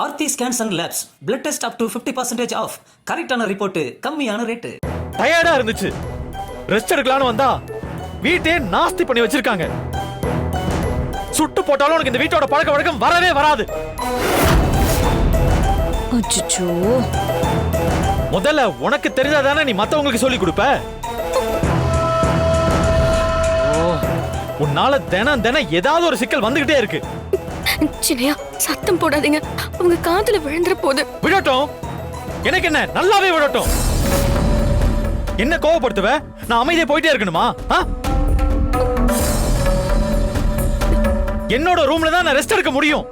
Aarthi scans and labs blood test up to fifty percentage off கரெக்டான report கம்மியான rate டயர்டா இருந்துச்சு. Rest எடுக்கலாம்னு வந்தா வீட்டே நாஸ்தி பண்ணி வச்சிருக்காங்க. சுட்டு போட்டாலும் உனக்கு இந்த வீட்டோட பழக்க வழக்கம் வரவே வராது. அச்சோ முதல்ல உனக்கு தெரிஞ்சாதானே நீ மத்தவங்களுக்கு சொல்லி கொடுப்ப? ஓ, உன்னால தினம் தினம் ஏதாவது ஒரு சிக்கல் வந்துகிட்டே இருக்கு. சின்னையா சத்தம் போடாதீங்க. உங்க காதுல விழுந்துற போது. விடட்டும். எனக்கு என்ன? நல்லாவே விடட்டும். என்ன கோவப்படுத்துவ? நான் அமைதியா போயிட்டே இருக்கணுமா? ஆ? என்னோட ரூம்ல தான் நான் ரெஸ்ட் எடுக்க முடியும்.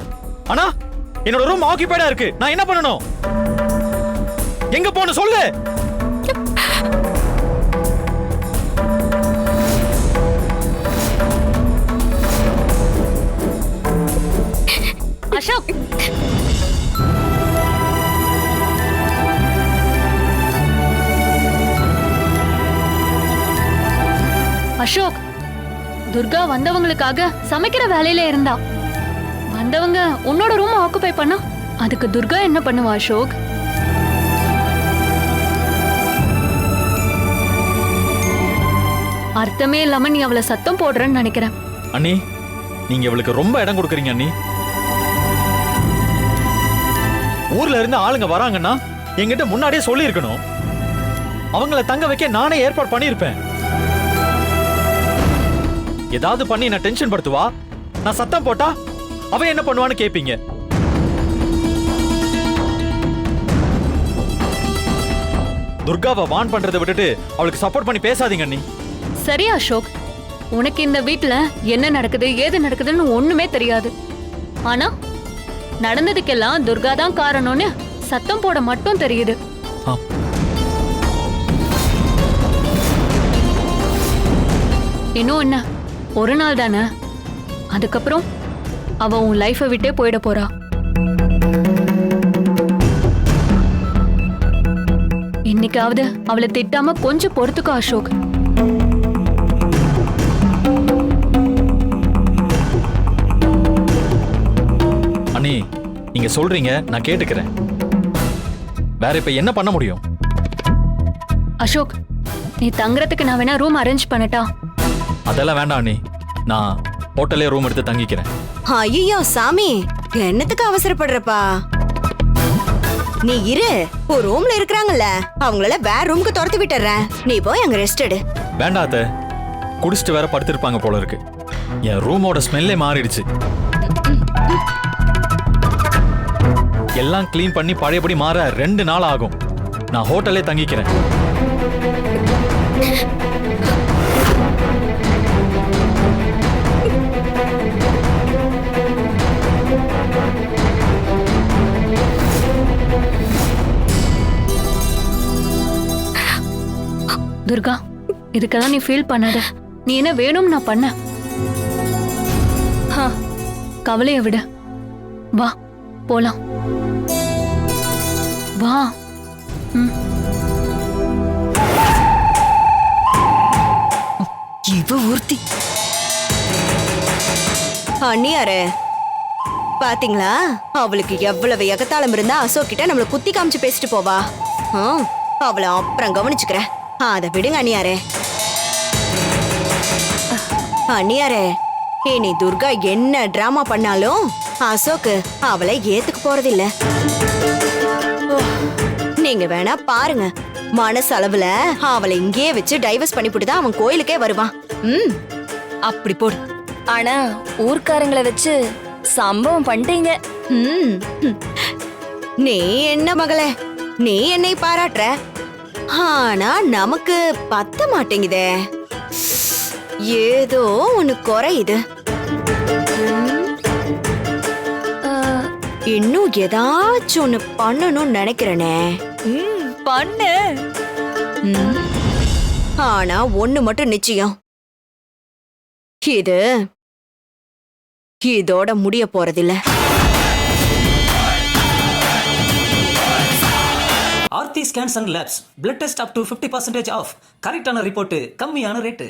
ஆனா என்னோட ரூம் ஆக்கிபைடா இருக்கு. நான் என்ன பண்ணணும்? எங்க போன சொல்லு. அசோக் துர்கா வந்தவங்களுக்காக சமைக்கிற வேலையில இருந்தா. வந்தவங்க உன்னோட ரூம் ஆக்குபை பண்ணா அதுக்கு துர்கா என்ன பண்ணுவா அசோக்? அர்த்தமே இல்லாம நீ அவளை சத்தம் போடுறன்னு நினைக்கிறேன். அண்ணி நீங்க இவளுக்கு ரொம்ப இடம் கொடுக்குறீங்க அண்ணி. ஊர்ல இருந்து ஆளுங்க வராங்கன்னா என்கிட்ட முன்னாடியே சொல்லி இருக்கணும் அவங்கள தங்க வைக்க நானே ஏற்பாடு பண்ணியிருப்பேன். ஏதாவது பண்ணி நான் டென்ஷன் படுத்துவா? நான் சத்தம் போட்டா அவ என்ன பண்ணுவான்னு கேப்பீங்க. துர்காவை வான் பண்றதை விட்டுட்டு அவளுக்கு சப்போர்ட் பண்ணி பேசாதீங்க அண்ணி. சரி அசோக். உனக்கு இந்த வீட்ல என்ன நடக்குது ஏது நடக்குதுன்னு ஒண்ணுமே தெரியாது. ஆனா நடந்ததுக்கெல்லாம் துர்கா தான் காரணம்னு சத்தம் போட மட்டும் தெரியுது. இன்னும் என்ன? ஒரு நாள் தானே? அதுக்கப்புறம் அவ உன் லைஃபை விட்டே போயிட போறா. இன்னைக்காவது அவளை திட்டாம கொஞ்சம் பொறுத்துக்கோ அசோக். அண்ணி நீங்க சொல்றீங்க நான் கேட்டுக்கிறேன். வேற இப்ப என்ன பண்ண முடியும்? அசோக் நீ தங்குறதுக்கு நான் வேணா ரூம் அரேஞ்ச் பண்ணட்டா. அதெல்லாம் வேண்டாம் அண்ணி. நான் ஹோட்டல்லே ரூம் எடுத்து தங்கிக்கிறேன். ஐயோ சாமி. என்னத்துக்கு அவசரப்படுறப்பா? நீ இரு. ஒரு ரூம்ல இருக்கிறாங்கல்ல அவங்கள வேற ரூமுக்கு துரத்து விட்டுறேன். நீ போய் அங்க ரெஸ்ட் எடு. வேண்டாம் அத்தை. குடிச்சிட்டு வேற படுத்திருப்பாங்க போல இருக்கு. என் ரூமோட ஸ்மெல்லே மாறிடுச்சு. எல்லாம் க்ளீன் பண்ணி பழையபடி மாற ரெண்டு நாள் ஆகும். நான் ஹோட்டல்லே தங்கிக்கிறேன். துர்கா இதுக்கெல்லாம் நீ ஃபீல் பண்ணாத. நீ என்ன வேணும் நான் பண்ண. ஹா, கவலைய விட. வா போலாம். வா. ம். இவ ஒருத்தி. அண்ணியாரே பாத்தீங்களா? அவளுக்கு எவ்வளவு எகத்தாளம் இருந்தா அசோக் கிட்ட நம்மள குத்தி காமிச்சு பேசிட்டு போவா. அவளை அப்புறம் கவனிச்சுக்கிறேன். அத விடுங்க அண்ணியாரே. அண்ணியாரே இனி துர்கா என்ன டிராமா பண்ணாலும் அசோக் அவளை ஏத்துக்க போறதில்ல. நீங்க வேணா பாருங்க மனசளவுல அவளை இங்கேயே வச்சு டைவர்ஸ் பண்ணிவிட்டு தான் அவன் கோயிலுக்கே வருவான். ம் அப்படி போடு. ஆனா ஊர்க்காரங்களை வச்சு சம்பவம் பண்ணிட்டீங்க. ம். நீ என்ன மகளே நீ என்னை பாராட்டுற? ஆனா நமக்கு பத்த மாட்டேங்குதே. ஏதோ ஒண்ணு குறையுது. இன்னும் ஏதாச்சும் ஒண்ணு பண்ணணும்னு நினைக்கிறேனே. பண்ணு. ஆனா ஒண்ணு மட்டும் நிச்சயம். இது இதோட முடிய போறதில்ல. Scans and labs blood test up to fifty percentage off கரெக்டான ரிப்போர்ட்டு கம்மியான ரேட்டு